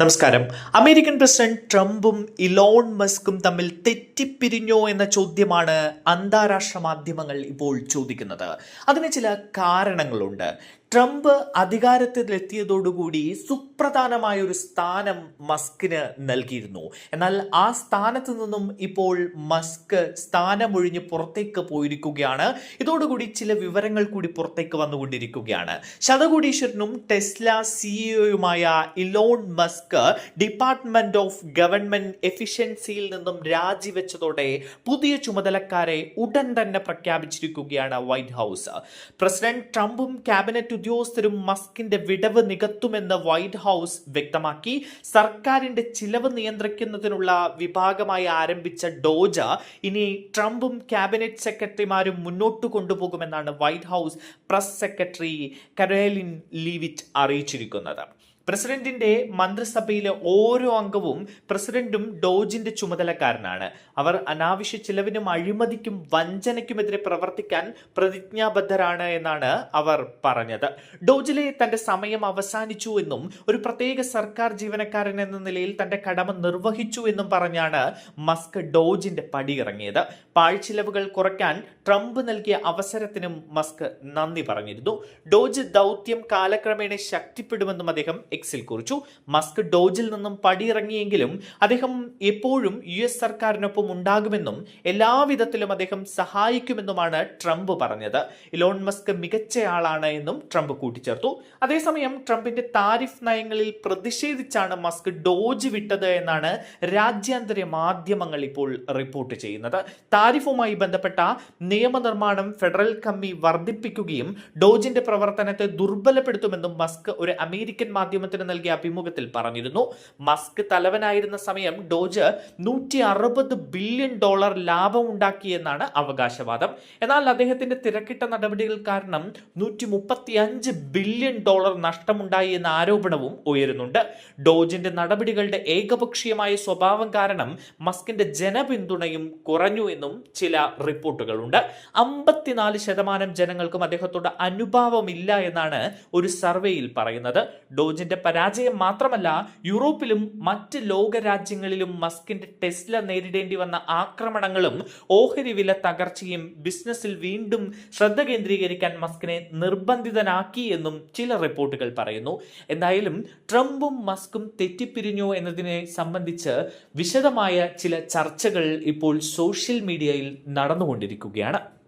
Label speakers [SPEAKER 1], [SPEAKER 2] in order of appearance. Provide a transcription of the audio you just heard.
[SPEAKER 1] നമസ്കാരം. American president ട്രംപും Elon മസ്കും തമ്മിൽ തെറ്റിപ്പിരിഞ്ഞോ എന്ന ചോദ്യമാണ് അന്താരാഷ്ട്ര മാധ്യമങ്ങൾ ഇപ്പോൾ ചോദിക്കുന്നത്. അതിന് ചില കാരണങ്ങളുണ്ട്. ട്രംപ് അധികാരത്തിലെത്തിയതോടുകൂടി സുപ്രധാനമായ ഒരു സ്ഥാനം മസ്കിന് നൽകിയിരുന്നു. എന്നാൽ ആ സ്ഥാനത്ത് നിന്നും ഇപ്പോൾ മസ്ക് സ്ഥാനമൊഴിഞ്ഞ് പുറത്തേക്ക് പോയിരിക്കുകയാണ്. ഇതോടുകൂടി ചില വിവരങ്ങൾ കൂടി പുറത്തേക്ക് വന്നുകൊണ്ടിരിക്കുകയാണ്. ശതകോടീശ്വരനും Tesla സിഇഒയുമായ Elon Musk department of government എഫിഷ്യൻസിയിൽ നിന്നും രാജിവെച്ചതോടെ പുതിയ ചുമതലക്കാരെ ഉടൻ തന്നെ പ്രഖ്യാപിച്ചിരിക്കുകയാണ് വൈറ്റ് ഹൗസ്. പ്രസിഡന്റ് ട്രംപും ക്യാബിനറ്റ് ഉദ്യോഗസ്ഥരും മസ്കിന്റെ വിടവ് നികത്തുമെന്ന് വൈറ്റ് ഹൗസ് വ്യക്തമാക്കി. സർക്കാരിന്റെ ചിലവ് നിയന്ത്രിക്കുന്നതിനുള്ള വിഭാഗമായി ആരംഭിച്ച ഡോജ ഇനി ട്രംപും ക്യാബിനറ്റ് സെക്രട്ടറിമാരും മുന്നോട്ട് കൊണ്ടുപോകുമെന്നാണ് White House press secretary Karoline Leavitt അറിയിച്ചിരിക്കുന്നത്. പ്രസിഡന്റിന്റെ മന്ത്രിസഭയിലെ ഓരോ അംഗവും പ്രസിഡന്റും ഡോജിന്റെ ചുമതലക്കാരനാണ്. അവർ അനാവശ്യ ചിലവിനും അഴിമതിക്കും വഞ്ചനയ്ക്കുമെതിരെ പ്രവർത്തിക്കാൻ പ്രതിജ്ഞാബദ്ധരാണ് എന്നാണ് അവർ പറഞ്ഞത്. ഡോജിലെ തന്റെ സമയം അവസാനിച്ചു എന്നും ഒരു പ്രത്യേക സർക്കാർ ജീവനക്കാരൻ എന്ന നിലയിൽ തന്റെ കടമ നിർവഹിച്ചു എന്നും പറഞ്ഞാണ് മസ്ക് ഡോജിന്റെ പടിയിറങ്ങിയത് പാഴ്ചിലവുകൾ കുറയ്ക്കാൻ ട്രംപ് നൽകിയ അവസരത്തിനും മസ്ക് നന്ദി പറഞ്ഞിരുന്നു. ഡോജ് ദൗത്യം കാലക്രമേണ ശക്തിപ്പെടുമെന്നും അദ്ദേഹം എക്സിൽ കുറിച്ചു. മസ്ക് ഡോജിൽ നിന്നും പടിയിറങ്ങിയെങ്കിലും അദ്ദേഹം എപ്പോഴും യു എസ് സർക്കാരിനൊപ്പം ഉണ്ടാകുമെന്നും എല്ലാവിധത്തിലും അദ്ദേഹം സഹായിക്കുമെന്നുമാണ് ട്രംപ് പറഞ്ഞത്. ഇലോൺ മസ്ക് മികച്ചയാളാണ് എന്നും ട്രംപ് കൂട്ടിച്ചേർത്തു. അതേസമയം ട്രംപിന്റെ താരിഫ് നയങ്ങളിൽ പ്രതിഷേധിച്ചാണ് മസ്ക് ഡോജ് വിട്ടത് എന്നാണ് രാജ്യാന്തര മാധ്യമങ്ങൾ ഇപ്പോൾ റിപ്പോർട്ട് ചെയ്യുന്നത്. താരിഫുമായി ബന്ധപ്പെട്ട നിയമനിർമ്മാണം ഫെഡറൽ കമ്മി വർദ്ധിപ്പിക്കുകയും ഡോജിന്റെ പ്രവർത്തനത്തെ ദുർബലപ്പെടുത്തുമെന്നും മസ്ക് ഒരു അമേരിക്കൻ മാധ്യമത്തിന് നൽകിയ അഭിമുഖത്തിൽ പറഞ്ഞിരുന്നു മസ്ക് തലവനായിരുന്ന സമയം ഡോജ് നൂറ്റി അറുപത് ബില്യൺ ഡോളർ ലാഭം ഉണ്ടാക്കിയെന്നാണ് അവകാശവാദം. എന്നാൽ അദ്ദേഹത്തിന്റെ തിരക്കിട്ട നടപടികൾ കാരണം നൂറ്റി മുപ്പത്തി അഞ്ച് ബില്യൺ ഡോളർ നഷ്ടമുണ്ടായി എന്ന ആരോപണവും ഉയരുന്നുണ്ട്. ഡോജിന്റെ നടപടികളുടെ ഏകപക്ഷീയമായ സ്വഭാവം കാരണം മസ്കിന്റെ ജനപിന്തുണയും കുറഞ്ഞു എന്നും ചില റിപ്പോർട്ടുകളുണ്ട്. അമ്പത്തിനാല് ശതമാനം ജനങ്ങൾക്കും അദ്ദേഹത്തോട് അനുഭാവമില്ല എന്നാണ് ഒരു സർവേയിൽ പറയുന്നത്. ഡോജിന്റെ പരാജയം മാത്രമല്ല യൂറോപ്പിലും മറ്റ് ലോകരാജ്യങ്ങളിലും മസ്കിന്റെ ടെസ്ല നേരിടേണ്ടി വന്ന ആക്രമണങ്ങളും ഓഹരി വില തകർച്ചയും ബിസിനസ്സിൽ വീണ്ടും ശ്രദ്ധ കേന്ദ്രീകരിക്കാൻ മസ്കിനെ നിർബന്ധിതനാക്കി എന്നും ചില റിപ്പോർട്ടുകൾ പറയുന്നു. എന്തായാലും ട്രംപും മസ്കും തെറ്റിപ്പിരിഞ്ഞു എന്നതിനെ സംബന്ധിച്ച് വിശദമായ ചില ചർച്ചകൾ ഇപ്പോൾ സോഷ്യൽ മീഡിയയിൽ നടന്നുകൊണ്ടിരിക്കുകയാണ്.